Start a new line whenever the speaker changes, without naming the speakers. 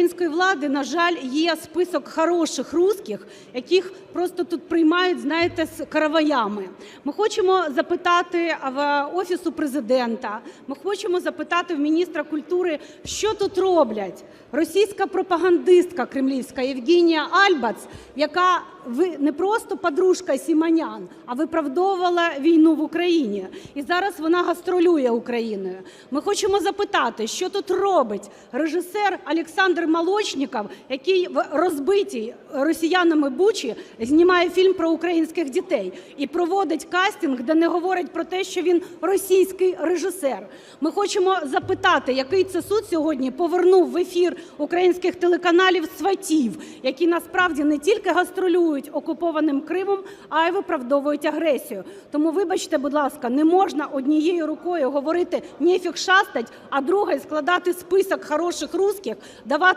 української влади, на жаль, є список хороших русських, яких просто тут приймають, знаєте, з караваями. Ми хочемо запитати в Офісу Президента, ми хочемо запитати в міністра культури, що тут роблять російська пропагандистка кремлівська Євгенія Альбац, яка ви не просто подружка Сімонян, а виправдовувала війну в Україні. І зараз вона гастролює Україною. Ми хочемо запитати, що тут робить режисер Олександр Молочніков, який в розбитій росіянами Бучі знімає фільм про українських дітей і проводить кастинг, де не говорить про те, що він російський режисер. Ми хочемо запитати, який це суд сьогодні повернув в ефір українських телеканалів сватів, які насправді не тільки гастролюють окупованим Кримом, а й виправдовують агресію. Тому, вибачте, будь ласка, не можна однією рукою говорити «нефіг шастать», а другою складати список хороших русських, давати